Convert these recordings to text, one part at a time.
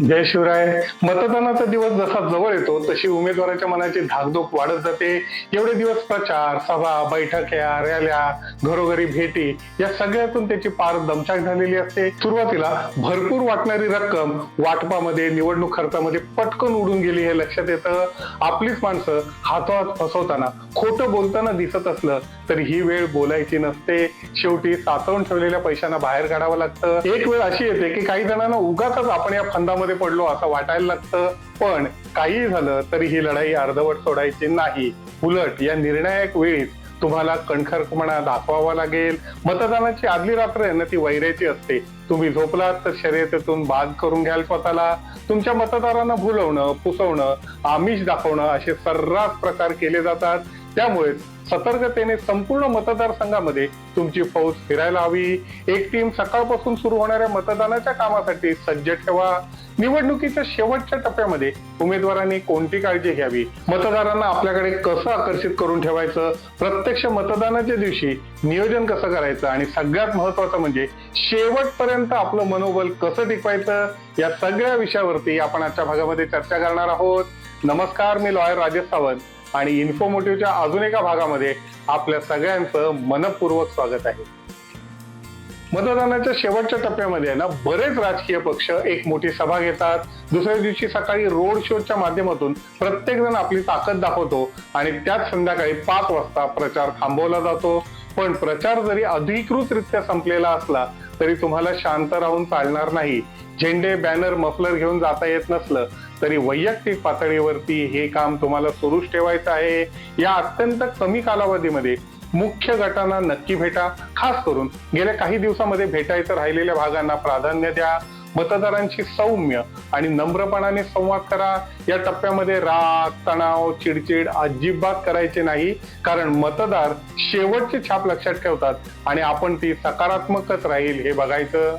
जय शिवराय. मतदानाचा दिवस जसा जवळ येतो तशी उमेदवाराच्या मनाची धाकधूक वाढत जाते. एवढे दिवस प्रचार सभा बैठक्या रॅल्या घरोघरी भेटी या सगळ्यातून त्याची पार दमछाक झालेली असते. सुरुवातीला भरपूर वाटणारी रक्कम वाटपामध्ये निवडणूक खर्चामध्ये पटकन उडून गेली हे लक्षात येतं. आपलीच माणसं हातोहात फसवताना खोटं बोलताना दिसत असलं तर ही वेळ बोलायची नसते. शेवटी साचवून ठेवलेल्या पैशांना बाहेर काढावं लागतं. एक वेळ अशी येते की काही जणांना उगाच आपण या फंदामध्ये पडलो असं वाटायला लागतं. पण काही झालं तरी ही लढाई अर्धवट सोडायची नाही. उलट या निर्णायक वेळीच तुम्हाला कणखरपणा दाखवावा लागेल. मतदानाची आदली रात्र आहे ना ती वैरायची असते. तुम्ही झोपलात तर शर्यतीतून बाद करून घ्याल स्वतःला. तुमच्या मतदारांना भुलवणं पुसवणं आमिष दाखवणं असे सर्रास प्रकार केले जातात. त्यामुळे सतर्कतेने संपूर्ण मतदारसंघामध्ये तुमची फौज फिरायला हवी. एक टीम सकाळपासून सुरू होणाऱ्या मतदानाच्या कामासाठी सज्ज ठेवा. निवडणुकीच्या शेवटच्या टप्प्यामध्ये उमेदवारांनी कोणती काळजी घ्यावी? मतदारांना आपल्याकडे कसं आकर्षित करून ठेवायचं? प्रत्यक्ष मतदानाच्या दिवशी नियोजन कसं करायचं? आणि सगळ्यात महत्वाचं म्हणजे शेवटपर्यंत आपलं मनोबल कसं टिकवायचं? या सगळ्या विषयावरती आपण आजच्या भागामध्ये चर्चा करणार आहोत. नमस्कार मी लॉयर राजेश सावंत. आणि इन्फोमोटिव्हच्या अजून एका भागामध्ये आपल्या सगळ्यांचं मनपूर्वक स्वागत आहे. मतदानाच्या शेवटच्या टप्प्यामध्ये ना बरेच राजकीय पक्ष एक मोठी सभा घेतात. दुसऱ्या दिवशी सकाळी रोड शोच्या माध्यमातून प्रत्येक जण आपली ताकद दाखवतो आणि त्याच संध्याकाळी पाच वाजता प्रचार थांबवला जातो. पण प्रचार जरी अधिकृतरित्या संपलेला असला तरी तुम्हाला शांत राहून चालणार नाही. झेंडे बॅनर मफलर घेऊन जाता येत नसलं. तरी वैयक्तिक पातळीवरती हे काम तुम्हाला सुरूच ठेवायचं आहे. या अत्यंत कमी कालावधीमध्ये मुख्य गटांना नक्की भेटा. खास करून गेल्या काही दिवसामध्ये भेटायचं राहिलेल्या भागांना प्राधान्य द्या. मतदारांशी सौम्य आणि नम्रपणाने संवाद करा. या टप्प्यामध्ये राग तणाव चिडचिड अजिबात करायचे नाही. कारण मतदार शेवटची छाप लक्षात ठेवतात आणि आपण ती सकारात्मकच राहील हे बघायचं.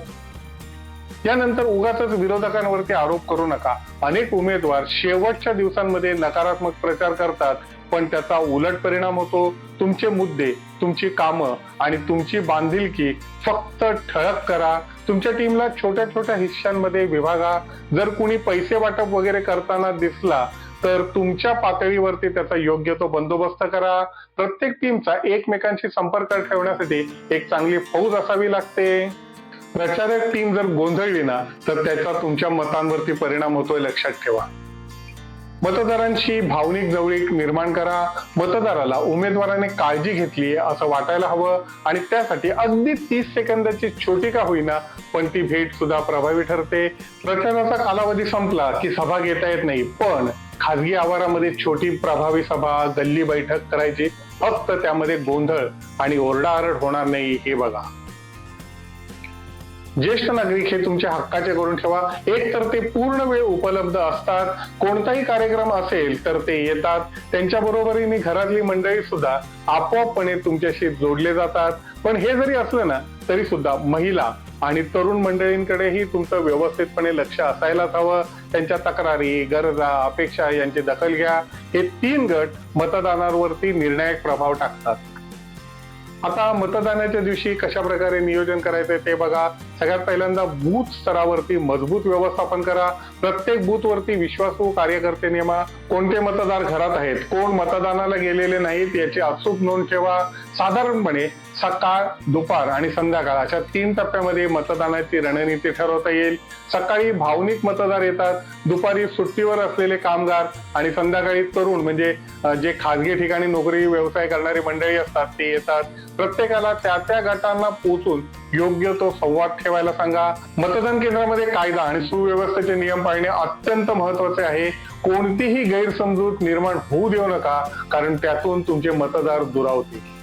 यानंतर उगाच विरोधकांवरती आरोप करू नका. अनेक उमेदवार शेवटच्या दिवसांमध्ये नकारात्मक प्रचार करतात पण त्याचा उलट परिणाम होतो. तुमचे मुद्दे तुमची कामं आणि तुमची बांधिलकी फक्त ठळक करा. तुमच्या टीमला छोट्या छोट्या हिस्सांमध्ये विभागा. जर कुणी पैसे वाटप वगैरे करताना दिसला तर तुमच्या पातळीवरती त्याचा योग्य तो बंदोबस्त करा. प्रत्येक टीमचा एकमेकांशी संपर्क ठेवण्यासाठी एक चांगली फौज असावी लागते. प्रचारक टीम जर गोंधळली ना तर त्याचा तुमच्या मतांवरती परिणाम होतोय लक्षात ठेवा. मतदारांशी भावनिक जवळीक निर्माण करा. मतदाराला उमेदवाराने काळजी घेतली असं वाटायला हवं आणि त्यासाठी अगदी तीस सेकंदाची छोटी का होईना पण ती भेट सुद्धा प्रभावी ठरते. प्रचाराचा कालावधी संपला की सभा घेता येत नाही पण खाजगी आवारामध्ये छोटी प्रभावी सभा गल्ली बैठक करायची फक्त त्यामध्ये गोंधळ आणि ओरडाआरड होणार नाही हे बघा. ज्येष्ठ नागरिक हे तुमच्या हक्काचे करून ठेवा. एक तर ते पूर्ण वेळ उपलब्ध असतात. कोणताही कार्यक्रम असेल तर ते येतात. त्यांच्या बरोबरीने घरातली मंडळी सुद्धा आपोआपपणे तुमच्याशी जोडले जातात. पण हे जरी असलं ना तरी सुद्धा महिला आणि तरुण मंडळींकडेही तुमचं व्यवस्थितपणे लक्ष असायलाच हवं. त्यांच्या तक्रारी गरजा अपेक्षा यांची दखल घ्या. हे तीन गट मतदानावरती निर्णायक प्रभाव टाकतात. आता मतदानाच्या दिवशी कशा प्रकारे नियोजन करायचंय ते बघा. सगळ्यात पहिल्यांदा बूथ स्तरावरती मजबूत व्यवस्थापन करा. प्रत्येक बूथवरती विश्वासू कार्यकर्ते नेमा. कोणते मतदार घरात आहेत? कोण मतदानाला गेलेले नाहीत? याची अचूक नोंद ठेवा. साधारणपणे सकाळ दुपार आणि संध्याकाळ अशा तीन टप्प्यामध्ये मतदानाची रणनीती ठरवता येईल. सकाळी भावनिक मतदार येतात दुपारी सुट्टीवर असलेले कामगार आणि संध्याकाळी तरुण म्हणजे जे खाजगी ठिकाणी नोकरी व्यवसाय करणारी मंडळी असतात ते येतात. प्रत्येकाला त्या त्या गटांना पोहोचून योग्य तो संवाद ठेवायला सांगा. मतदान केंद्रामध्ये कायदा आणि सुव्यवस्थेचे नियम पाळणे अत्यंत महत्त्वाचे आहे. कोणतीही गैरसमजूत निर्माण होऊ देऊ नका कारण त्यातून तुमचे मतदार दुरावतील.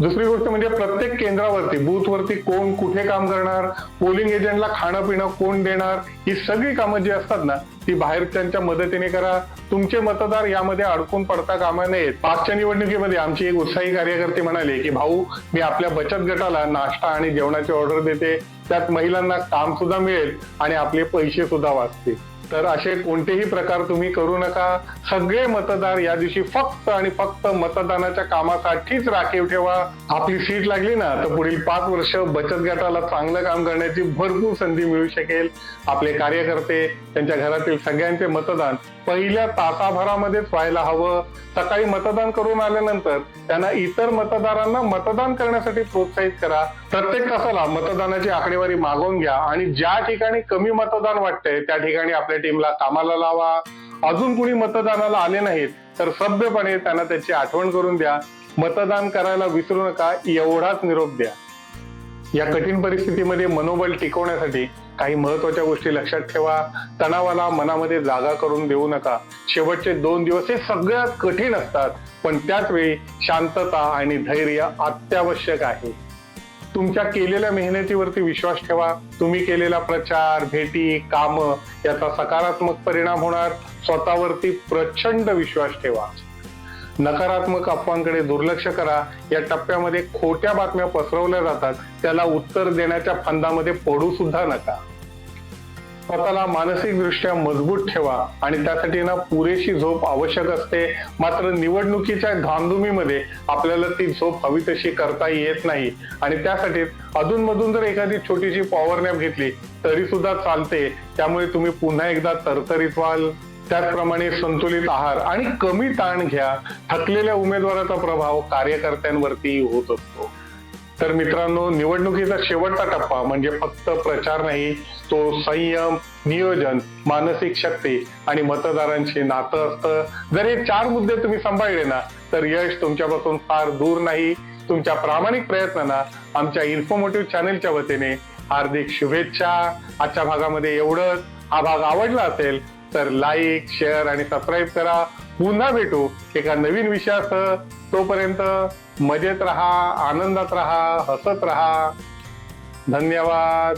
दुसरी गोष्ट म्हणजे प्रत्येक केंद्रावरती बूथवरती कोण कुठे काम करणार पोलिंग एजंटला खाणं पिणं कोण देणार ही सगळी कामं जी असतात ना ती बाहेरच्यांच्या मदतीने करा. तुमचे मतदार यामध्ये अडकून पडता कामा नयेत मागच्या निवडणुकीमध्ये आमची एक उत्साही कार्यकर्ते म्हणाले की भाऊ मी आपल्या बचत गटाला नाश्ता आणि जेवणाची ऑर्डर देते. त्यात महिलांना काम सुद्धा मिळेल आणि आपले पैसे सुद्धा वाचतील. तर असे कोणतेही प्रकार तुम्ही करू नका. सगळे मतदार या दिवशी फक्त आणि फक्त मतदानाच्या कामासाठीच राखीव ठेवा. आपली सीट लागली ना तर पुढील पाच वर्ष बचत गटाला चांगलं काम करण्याची भरपूर संधी मिळू शकेल. आपले कार्यकर्ते त्यांच्या घरातील सगळ्यांचे मतदान. पहिल्या तासाभरामध्येच व्हायला हवं. सकाळी मतदान करून आल्यानंतर त्यांना इतर मतदारांना मतदान करण्यासाठी प्रोत्साहित करा. प्रत्येक तासाला मतदानाची आकडेवारी मागवून घ्या आणि ज्या ठिकाणी कमी मतदान वाटतंय त्या ठिकाणी आपल्या टीमला कामाला लावा. अजून कुणी मतदानाला आले नाहीत तर सभ्यपणे त्यांना त्याची आठवण करून द्या. मतदान करायला विसरू नका एवढाच निरोप द्या. या कठीण परिस्थितीमध्ये मनोबल टिकवण्यासाठी काही महत्त्वाच्या गोष्टी लक्षात ठेवा. तणावाला मनामध्ये जागा करून देऊ नका. शेवटचे दोन दिवस हे सगळ्यात कठीण असतात. पण त्याच वेळी शांतता आणि धैर्य अत्यावश्यक आहे. तुमच्या केलेल्या मेहनतीवरती विश्वास ठेवा. तुम्ही केलेला प्रचार भेटी काम याचा सकारात्मक परिणाम होणार. स्वतःवरती प्रचंड विश्वास ठेवा. नकारात्मक अफवांकडे दुर्लक्ष करा. या टप्प्यामध्ये खोट्या बातम्या पसरवल्या जातात. त्याला उत्तर देण्याच्या फंदामध्ये पडू सुद्धा नका. स्वतःला मानसिकदृष्ट्या मजबूत ठेवा आणि त्यासाठी ना पुरेशी झोप आवश्यक असते. मात्र निवडणुकीच्या धामधुमीमध्ये आपल्याला ती झोप हवी तशी करता येत नाही. आणि त्यासाठी अधूनमधून जर एखादी छोटीशी पॉवर नॅप घेतली तरी सुद्धा चालते. त्यामुळे तुम्ही पुन्हा एकदा तरतरीत व्हाल. त्याचप्रमाणे संतुलित आहार आणि कमी ताण घ्या. थकलेल्या उमेदवाराचा प्रभाव कार्यकर्त्यांवरती होत असतो. तर मित्रांनो निवडणुकीचा शेवटचा टप्पा म्हणजे फक्त प्रचार नाही तो संयम नियोजन मानसिक शक्ती आणि मतदारांशी नातं असतं. जर हे चार मुद्दे तुम्ही सांभाळले ना तर यश तुमच्यापासून फार दूर नाही. तुमच्या प्रामाणिक प्रयत्नांना आमच्या इन्फॉर्मेटिव्ह चॅनेलच्या वतीने हार्दिक शुभेच्छा. आजच्या भागामध्ये एवढंच. हा भाग आवडला असेल तर लाईक शेअर आणि सबस्क्राईब करा. पुन्हा भेटू एका नवीन विषयासह. तोपर्यंत मजेत राहा आनंदात राहा हसत राहा. धन्यवाद.